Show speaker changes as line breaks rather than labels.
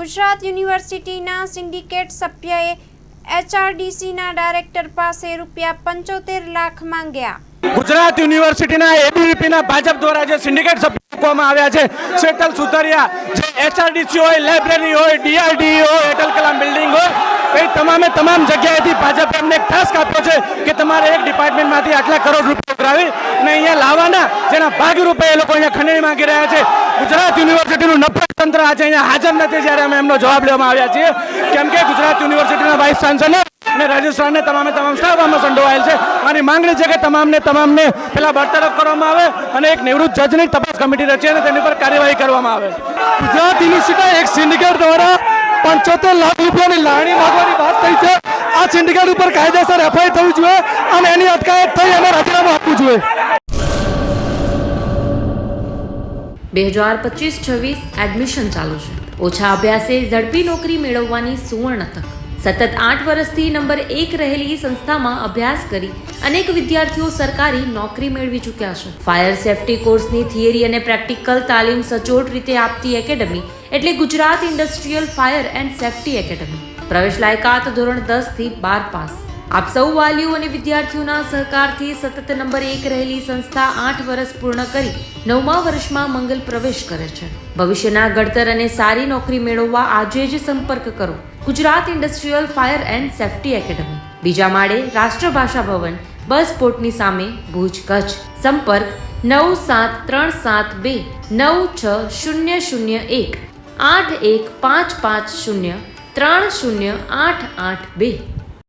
ગુજરાત યુનિવર્સિટીના syndicate સભ્યએ એચઆરડીસીના director પાસે રૂપિયા પંચોતેર લાખ માંગ્યા.
ગુજરાત યુનિવર્સિટીના એબીવીપીના ભાજપ દ્વારા જે સિન્ડિકેટ સભ્ય મૂકવામાં આવ્યા છે, શેતલ સુતરિયા જે એચઆરડીસી હોય, લાઇબ્રેરી હોય, ડીઆરડી હોય, અટલ કલામ બિલ્ડિંગ હોય એ તમામે તમામ જગ્યાએથી ભાજપે અમને એક ટાસ્ક આપ્યો છે કે તમારે એક ડિપાર્ટમેન્ટમાંથી આટલા કરોડ રૂપિયા ઉઘરાવી અને અહીંયા લાવવાના જેના ભાગરૂપે એ લોકો અહીંયા ખંડણી માંગી રહ્યા છે. ગુજરાત યુનિવર્સિટીનું નફરત તંત્ર આજે અહીંયા હાજર નથી જ્યારે અમે એમનો જવાબ લેવામાં આવ્યા છીએ. કેમ કે ગુજરાત યુનિવર્સિટીના વાઇસ ચાન્સેલર અને રાજસ્થાનને તમામે તમામ સ્ટાફ સંડોવાયેલ છે. મારી માંગણી છે કે તમામને તમામને પહેલાં બરતરફ કરવામાં આવે અને એક નિવૃત્ત જજની તપાસ કમિટી રચી અને તેની પર કાર્યવાહી કરવામાં આવે. ગુજરાત યુનિવર્સિટી એક સિન્ડિકેટ દ્વારા પંચોતેર લાખ રૂપિયાની લાણી માગવાની વાત થઈ છે. આ સિન્ડિકેટ ઉપર કાયદેસર એફઆઈઆર થવી જોઈએ અને એની અટકાયત થઈ અને રાજીનામું આપવું જોઈએ.
બે હજાર પચીસ છવ્વીસ એડમિશન ચાલુ છે. ઓછા અભ્યાસે ઝડપી નોકરી મેળવવાની સુવર્ણ તક. સતત આઠ વર્ષથી નંબર એક રહેલી સંસ્થામાં અભ્યાસ કરી અનેક વિદ્યાર્થીઓ સરકારી નોકરી મેળવી ચૂક્યા છે. ફાયર સેફટી કોર્સની થિયરી અને પ્રેક્ટિકલ તાલીમ સચોટ રીતે આપતી એકેડમી એટલે Gujarat industrial fire and safety academy. પ્રવેશ લાયકાત ધોરણ દસથી બાર પાસ. આપ સૌ વાલીઓ અને વિદ્યાર્થીઓના સહકારથી સતત નંબર એક રહેલી સંસ્થા આઠ વર્ષ પૂર્ણ કરી નવમા વર્ષમાં મંગલ પ્રવેશ કરે છે. ભવિષ્યના ઘડતર અને સારી નોકરી મેળવવા આજે જ સંપર્ક કરો Gujarat industrial fire and safety academy. બીજા માળે રાષ્ટ્રભાષા ભવન, બસ પોર્ટની સામે ભુજ કચ્છ. સંપર્ક નવ સાત ત્રણ સાત બે નવ છ શૂન્ય શૂન્ય એક. આઠ એક પાંચ પાંચ શૂન્ય ત્રણ શૂન્ય આઠ આઠ બે.